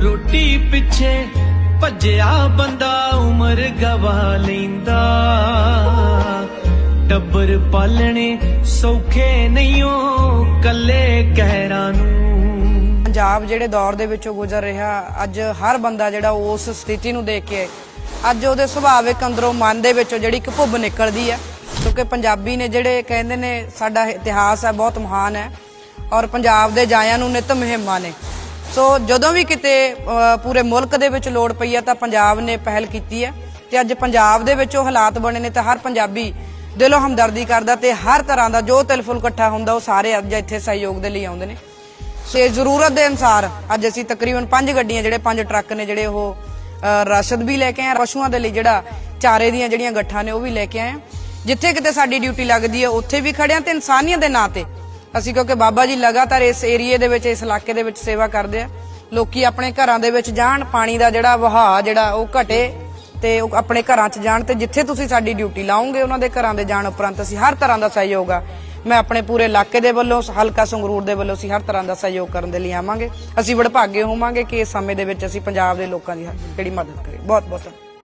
ਰੋਟੀ ਪਿੱਛੇ ਭੱਜਿਆ ਬੰਦਾ ਉਮਰ ਗਵਾ ਲੈਂਦਾ। ਟੱਬਰ ਪਾਲਣੇ ਸੌਖੇ ਨਹੀਂਓ ਕੱਲੇ ਕਹਿਰਾਂ ਨੂੰ। ਪੰਜਾਬ ਜਿਹੜੇ ਦੌਰ ਦੇ ਵਿੱਚੋਂ ਗੁਜ਼ਰ ਰਿਹਾ, ਅੱਜ ਹਰ ਬੰਦਾ ਜਿਹੜਾ ਉਸ ਸਥਿਤੀ ਨੂੰ ਦੇਖ ਕੇ, ਅੱਜ ਉਹਦੇ ਸੁਭਾਵਿਕ ਅੰਦਰੋਂ ਮਨ ਦੇ ਵਿੱਚੋਂ ਜਿਹੜੀ ਇੱਕ ਭੁੱਬ ਨਿਕਲਦੀ ਹੈ ਕਿਉਂਕਿ ਪੰਜਾਬੀ ਨੇ ਜਿਹੜੇ ਕਹਿੰਦੇ ਨੇ, ਸਾਡਾ ਇਤਿਹਾਸ ਹੈ, ਬਹੁਤ ਮਹਾਨ ਹੈ। ਔਰ ਪੰਜਾਬ ਦੇ ਜਾਇਆਂ ਨੂੰ ਨਿਤ ਮੁਹਿੰਮਾਂ ਨੇ। ਸੋ ਜਦੋਂ ਵੀ ਕਿਤੇ ਪੂਰੇ ਮੁਲਕ ਦੇ ਵਿੱਚ ਲੋੜ ਪਈ ਹੈ ਤਾਂ ਪੰਜਾਬ ਨੇ ਪਹਿਲ ਕੀਤੀ ਹੈ ਤੇ ਅੱਜ ਪੰਜਾਬ ਦੇ ਵਿੱਚ ਉਹ ਹਾਲਾਤ ਬਣੇ ਨੇ ਤਾਂ ਹਰ ਪੰਜਾਬੀ ਦਿਲੋਂ ਹਮਦਰਦੀ ਕਰਦਾ ਤੇ ਹਰ ਤਰ੍ਹਾਂ ਦਾ ਜੋ ਤਿਲਫੁਲ ਇਕੱਠਾ ਹੁੰਦਾ ਉਹ ਸਾਰੇ ਅੱਜ ਇੱਥੇ ਸਹਿਯੋਗ ਦੇ ਲਈ ਆਉਂਦੇ ਨੇ ਤੇ ਜ਼ਰੂਰਤ ਦੇ ਅਨਸਾਰ ਅੱਜ ਅਸੀਂ ਤਕਰੀਬਨ ਪੰਜ ਗੱਡੀਆਂ ਜਿਹੜੇ ਪੰਜ ਟਰੱਕ ਨੇ ਜਿਹੜੇ ਉਹ ਅ, ਰਸਦ ਵੀ ਲੈ ਕੇ ਆਏ ਹਾਂ। ਪਸ਼ੂਆਂ ਦੇ ਲਈ ਜਿਹੜਾ ਚਾਰੇ ਦੀਆਂ ਜਿਹੜੀਆਂ ਗੱਠਾਂ ਨੇ ਉਹ ਵੀ ਲੈ ਕੇ ਆਏ ਜਿੱਥੇ ਕਿਤੇ ਸਾਡੀ ਡਿਊਟੀ ਲੱਗਦੀ ਹੈ ਉੱਥੇ ਵੀ ਖੜਿਆ ਤੇ ਇਨਸਾਨੀਅਤ ਦੇ ਨਾਂ ਤੇ ਅਸੀਂ ਕਿਉਂਕਿ ਬਾਬਾ ਜੀ ਲਗਾਤਾਰ ਇਸ ਏਰੀਏ ਦੇ ਵਿੱਚ, ਇਸ ਇਲਾਕੇ ਦੇ ਵਿੱਚ ਸੇਵਾ ਕਰਦੇ ਆ। ਲੋਕੀ ਆਪਣੇ ਘਰਾਂ ਦੇ ਵਿੱਚ ਜਾਣ, ਪਾਣੀ ਦਾ ਜਿਹੜਾ ਵਹਾਅ, ਜਿਹੜਾ ਉਹ ਘਟੇ ਤੇ ਉਹ ਆਪਣੇ ਘਰਾਂ 'ਚ ਜਾਣ ਤੇ ਜਿੱਥੇ ਤੁਸੀਂ ਸਾਡੀ ਡਿਊਟੀ ਲਾਓਗੇ ਉਹਨਾਂ ਦੇ ਘਰਾਂ ਦੇ ਜਾਣ ਉਪਰੰਤ ਅਸੀਂ ਹਰ ਤਰ੍ਹਾਂ ਦਾ ਸਹਿਯੋਗ ਆ। ਮੈਂ ਆਪਣੇ ਪੂਰੇ ਇਲਾਕੇ ਦੇ ਵੱਲੋਂ, ਹਲਕਾ ਸੰਗਰੂਰ ਦੇ ਵੱਲੋਂ ਅਸੀਂ ਹਰ ਤਰ੍ਹਾਂ ਦਾ ਸਹਿਯੋਗ ਕਰਨ ਦੇ ਲਈ ਆਵਾਂਗੇ। ਅਸੀਂ ਵਡਭਾਗੇ ਹੋਵਾਂਗੇ ਕਿ ਇਸ ਸਮੇਂ ਦੇ ਵਿੱਚ ਅਸੀਂ ਪੰਜਾਬ ਦੇ ਲੋਕਾਂ ਦੀ ਜਿਹੜੀ ਮਦਦ ਕਰੀਏ। ਬਹੁਤ ਬਹੁਤ ਧੰਨਵਾਦ।